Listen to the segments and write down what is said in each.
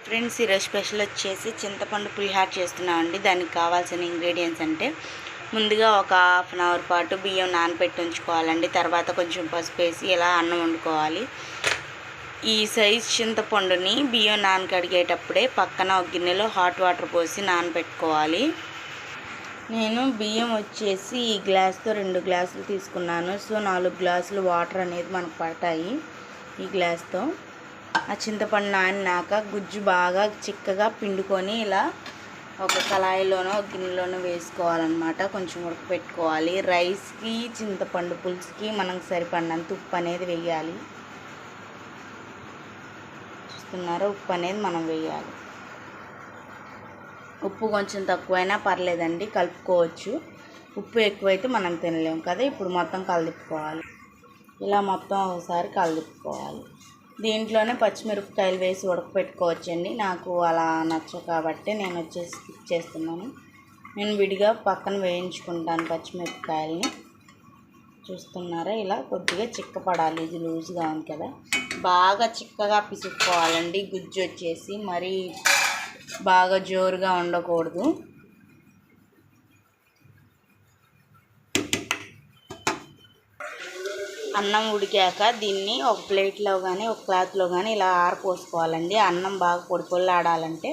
Friends ఈరోజు special వచ్చేసి చింతపండు పులిహార చేస్తున్నామండి దానికి కావాల్సిన ఇంగ్రీడియంట్స్ అంటే ముందుగా ఒక హాఫ్ అన్ అవర్ పాటు బియ్యం నానబెట్టి ఉంచుకోవాలండి. తర్వాత కొంచెం పసుపు వేసి ఇలా అన్నం వండుకోవాలి. ఈ సైజ్ చింతపండుని బియ్యం నానకడిగేటప్పుడే పక్కన ఒక గిన్నెలో హాట్ వాటర్ పోసి నానబెట్టుకోవాలి. నేను బియ్యం వచ్చేసి ఈ గ్లాస్తో రెండు గ్లాసులు తీసుకున్నాను. సో నాలుగు గ్లాసులు వాటర్ అనేది మనకు పడతాయి ఈ గ్లాస్తో. ఆ చింతపండు నానినాక గుజ్జు బాగా చిక్కగా పిండుకొని ఇలా ఒక కళాయిలోనో ఒక గిన్నెలోనో వేసుకోవాలన్నమాట. కొంచెం ఉడకపెట్టుకోవాలి. రైస్కి చింతపండు పులుసుకి మనం సరిపడినంత ఉప్పు అనేది వేయాలి. చూస్తున్నారా? ఉప్పు అనేది మనం వేయాలి. ఉప్పు కొంచెం తక్కువైనా పర్లేదండి కలుపుకోవచ్చు. ఉప్పు ఎక్కువైతే మనం తినలేము కదా ఇప్పుడు మొత్తం కలదిప్పుకోవాలి. ఇలా మొత్తం ఒకసారి కలదిప్పుకోవాలి. దీంట్లోనే పచ్చిమిరపకాయలు వేసి ఉడకపెట్టుకోవచ్చండి. నాకు అలా నచ్చవు కాబట్టి నేను వచ్చేసి స్కిప్ చేస్తున్నాను. నేను విడిగా పక్కన వేయించుకుంటాను పచ్చిమిరపకాయలని. చూస్తున్నారా? ఇలా కొద్దిగా చిక్కపడాలి. ఇది లూజ్గా ఉంది కదా. బాగా చిక్కగా పిసుక్కోవాలండి. గుజ్జు వచ్చేసి మరీ బాగా జోరుగా ఉండకూడదు. అన్నం ఉడికాక దీన్ని ఒక ప్లేట్లో కానీ ఒక క్లాత్లో కానీ ఇలా ఆరపోసుకోవాలండి. అన్నం బాగా పొడి పొల్లాడాలంటే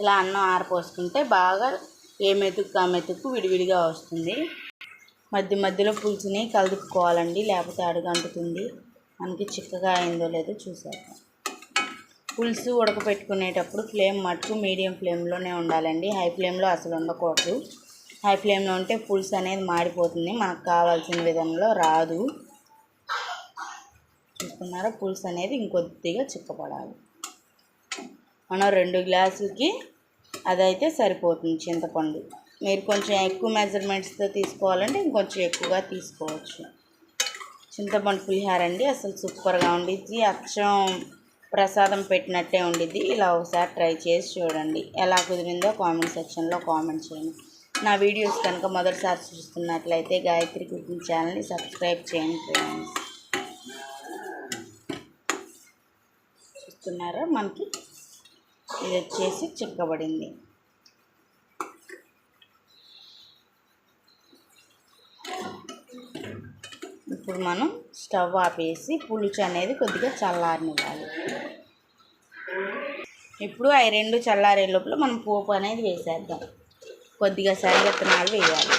ఇలా అన్నం ఆరపోసుకుంటే బాగా ఏ మెతుకు ఆ మెతుకు విడివిడిగా వస్తుంది. మధ్య మధ్యలో పులుసుని కలుపుకోవాలండి లేకపోతే అడుగంటుతుంది. మనకి చిక్కగా అయిందో లేదో చూసాక పులుసు ఉడకపెట్టుకునేటప్పుడు ఫ్లేమ్ మటుకు మీడియం ఫ్లేమ్లోనే ఉండాలండి. హై ఫ్లేమ్లో అసలు ఉండకూడదు. హై ఫ్లేమ్లో ఉంటే పులుసు అనేది మాడిపోతుంది. మనకు కావాల్సిన విధంలో రాదు. చూస్తున్నారా పులుసు అనేది ఇంకొద్దిగా చిక్కపడాలి. మనం రెండు గ్లాసులకి అదైతే సరిపోతుంది చింతపండు. మీరు కొంచెం ఎక్కువ మెజర్మెంట్స్తో తీసుకోవాలంటే ఇంకొంచెం ఎక్కువగా తీసుకోవచ్చు. చింతపండు పులిహార అండి అసలు సూపర్గా ఉండిద్ది. అచ్చం ప్రసాదం పెట్టినట్టే ఉండిద్ది. ఇలా ఒకసారి ట్రై చేసి చూడండి. ఎలా కుదిరిందో కామెంట్ సెక్షన్లో కామెంట్ చేయండి. నా వీడియోస్ కనుక మొదటిసారి చూస్తున్నట్లయితే గాయత్రి కుకింగ్ ఛానల్ని సబ్స్క్రైబ్ చేయండి ఫ్రెండ్స్. చూస్తున్నారా? మనకి ఇది వచ్చేసి చిక్కబడింది. ఇప్పుడు మనం స్టవ్ ఆపేసి పులుచు అనేది కొద్దిగా చల్లారనివ్వాలి. ఇప్పుడు అవి రెండు చల్లారే లోపల మనం పోపు అనేది వేసేద్దాం. కొద్దిగా శనగెత్తనాలు వేయాలి.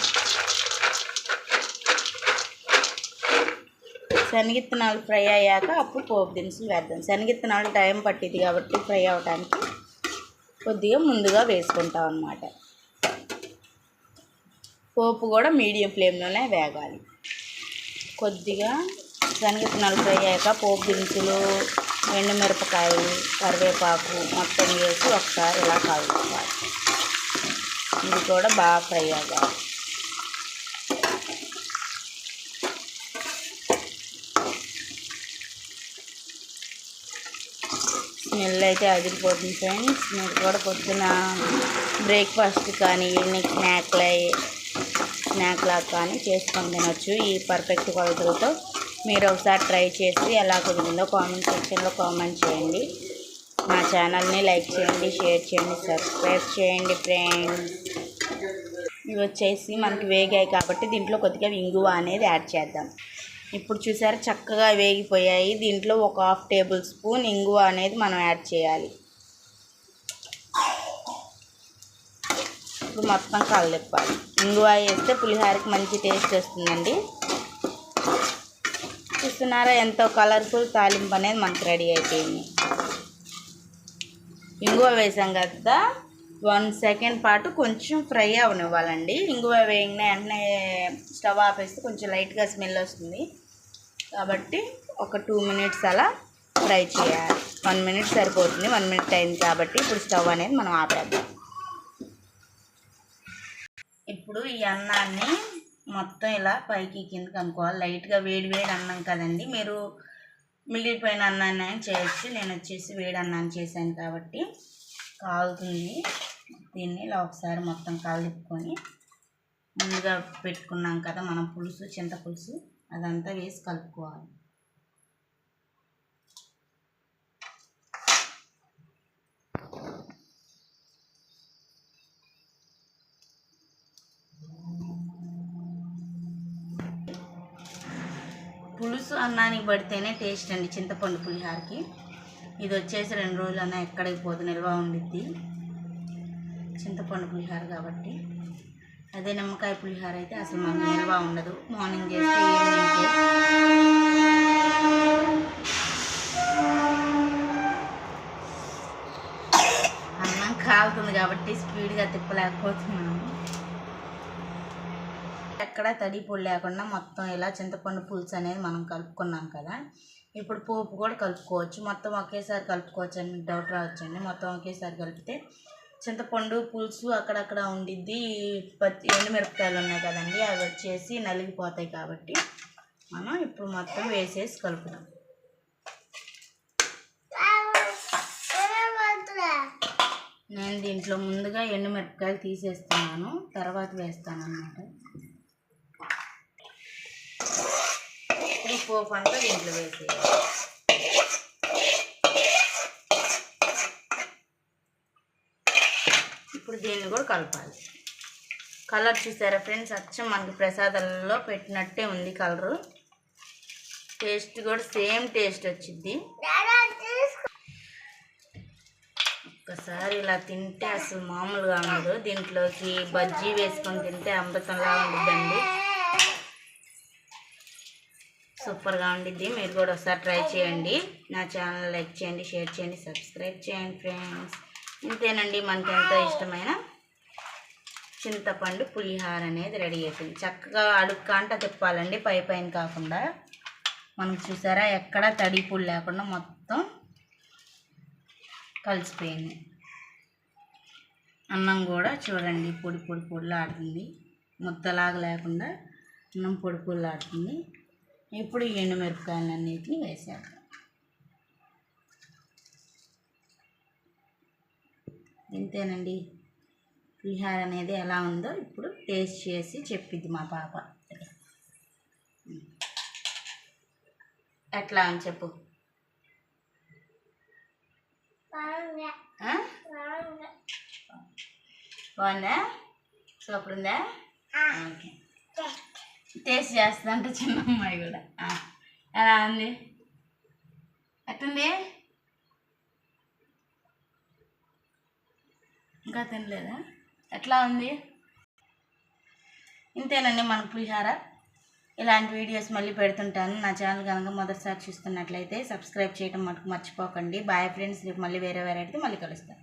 శనగిత్తనాలు ఫ్రై అయ్యాక అప్పుడు పోపు దినుసులు వేద్దాం. శనగిత్తనాలు టైం పట్టింది కాబట్టి ఫ్రై అవ్వడానికి కొద్దిగా ముందుగా వేసుకుంటాం అన్నమాట. పోపు కూడా మీడియం ఫ్లేమ్లోనే వేగాలి. కొద్దిగా శనగిత్తనాలు ఫ్రై అయ్యాక పోపు దినుసులు ఎండుమిరపకాయలు కరివేపాకు మొత్తం వేసి ఒకసారి ఇలా కలుపుకోవాలి. ఇది కూడా బాగా ఫ్రై అవ్వాలి. స్మెల్ అయితే అదిరిపోతుంది ఫ్రెండ్స్. మీరు కూడా పొద్దున బ్రేక్ఫాస్ట్ కానీ ఈవినింగ్ స్నాక్లై స్నాక్లా కానీ చేసుకొని తినొచ్చు. ఈ పర్ఫెక్ట్ కొలతలతో మీరు ఒకసారి ట్రై చేసి ఎలా కుదిరిందో కామెంట్ సెక్షన్లో కామెంట్ చేయండి. మా ఛానల్ని లైక్ చేయండి షేర్ చేయండి సబ్స్క్రైబ్ చేయండి ఫ్రెండ్స్. ఇవి వచ్చేసి మనకి వేగాయి కాబట్టి దీంట్లో కొద్దిగా ఇంగువ అనేది యాడ్ చేద్దాం. ఇప్పుడు చూసారా చక్కగా వేగిపోయాయి. దీంట్లో ఒక హాఫ్ టేబుల్ స్పూన్ ఇంగువ అనేది మనం యాడ్ చేయాలి. ఇప్పుడు మొత్తం కలదిప్పాలి ఇంగువ వేస్తే పులిహోరకి మంచి టేస్ట్ వస్తుందండి. చూస్తున్నారా ఎంతో కలర్ఫుల్ తాలింపు అనేది మనకు రెడీ అయిపోయింది. ఇంగువ వేసాం కదా. వన్ సెకండ్ పాటు కొంచెం ఫ్రై అవనివ్వాలండి. ఇంగువ వేగిన వెంటనే స్టవ్ ఆపేస్తే కొంచెం లైట్గా స్మెల్ వస్తుంది. కాబట్టి ఒక టూ మినిట్స్ అలా ఫ్రై చేయాలి. వన్ మినిట్ సరిపోతుంది. వన్ మినిట్ అయింది కాబట్టి ఇప్పుడు స్టవ్ అనేది మనం ఆపేద్దాం. ఇప్పుడు ఈ అన్నాన్ని మొత్తం ఇలా పైకి కిందకి అనుకోవాలి లైట్గా వేడి వేడి అన్నం కదండి. మీరు మిగిలిపోయిన అన్నాన్ని చేయొచ్చు. నేను వచ్చేసి వేడి అన్నాన్ని చేశాను కాబట్టి. కాలుతుంది. దీన్ని ఇలా ఒకసారి మొత్తం కాలుపుకొని ముందుగా పెట్టుకున్నాం కదా మనం పులుసు చింత పులుసు అదంతా వేసి కలుపుకోవాలి. పులుసు అన్నానికి పడితేనే టేస్ట్ అండి చింతపండు పులిహారకి. ఇది వచ్చేసి రెండు రోజులన్నా ఎక్కడికి పోదు నిల్వ ఉండిద్ది. చింతపండు పులిహార కాబట్టి. అదే నిమ్మకాయ పులిహార అయితే అసలు మనకు నిల్వ ఉండదు. మార్నింగ్ చేస్తే అన్నం కాలుతుంది కాబట్టి స్పీడ్గా తిప్పలేకపోతున్నాము ఎక్కడ తడి పొడి లేకుండా మొత్తం ఇలా చింతపండు పులుసు అనేది మనం కలుపుకున్నాం కదా. ఇప్పుడు పోపు కూడా కలుపుకోవచ్చు. మొత్తం ఒకేసారి కలుపుకోవచ్చు అని డౌట్ రావచ్చండి. మొత్తం ఒకేసారి కలిపితే చింతపండు పులుసు అక్కడక్కడ ఉండిద్ది. పచ్చి ఎండుమిరపకాయలు ఉన్నాయి కదండి అవి వచ్చేసి నలిగిపోతాయి కాబట్టి మనం ఇప్పుడు మొత్తం వేసేసి కలుపుదాం. నేను దీంట్లో ముందుగా ఎండుమిరపకాయలు తీసేస్తున్నాను. తర్వాత వేస్తాను అన్నమాట ఇప్పుడు పోపు అంతా దీంట్లో వేసేయాలి. ఇప్పుడు దీన్ని కూడా కలపాలి. కలర్ చూసారా ఫ్రెండ్స్? అచ్చం మనకి ప్రసాదాలలో పెట్టినట్టే ఉంది కలరు. టేస్ట్ కూడా సేమ్ టేస్ట్ వచ్చింది ఒక్కసారి ఇలా తింటే అసలు మామూలుగా ఉండదు. దీంట్లోకి బజ్జీ వేసుకొని తింటే అమృతంలా ఉంటుందండి సూపర్గా ఉండిద్ది. మీరు కూడా ఒకసారి ట్రై చేయండి. నా ఛానల్ లైక్ చేయండి షేర్ చేయండి సబ్స్క్రైబ్ చేయండి ఫ్రెండ్స్. ఇంతేనండి మనకి ఎంతో ఇష్టమైన చింతపండు పులిహార అనేది రెడీ అయిపోయింది. చక్కగా అడుగు తిప్పాలండి పై పైన కాకుండా. మనం చూసారా ఎక్కడ తడి పుల్ లేకుండా మొత్తం కలిసిపోయింది. అన్నం కూడా చూడండి పొడి పొడి పొడిలాడుతుంది. ముద్దలాగా లేకుండా అన్నం పొడి పొడిలాడుతుంది. ఇప్పుడు ఈ ఎండుమిరపకాయలన్నిటిని వేసాక ఇంతేనండి. పులిహార అనేది ఎలా ఉందో ఇప్పుడు టేస్ట్ చేసి చెప్పిద్ది మా పాప. ఎట్లా అని చెప్పు? బాగుందా? సూపర్ ఉందా? ఓకే. టేస్ట్ చేస్తుందంట చిన్న అమ్మాయి కూడా ఎలా ఉంది? ఎట్టుంది? ఇంకా తినలేదా? ఎట్లా ఉంది? ఇంతేనండి మన పులిహార. ఇలాంటి వీడియోస్ మళ్ళీ పెడుతుంటాను. నా ఛానల్ కనుక మొదటిసారి చూస్తున్నట్లయితే సబ్స్క్రైబ్ చేయడం మటుకు మర్చిపోకండి. బాయ్ ఫ్రెండ్స్ రేపు మళ్ళీ వేరే వేరే అయితే మళ్ళీ కలుస్తాను.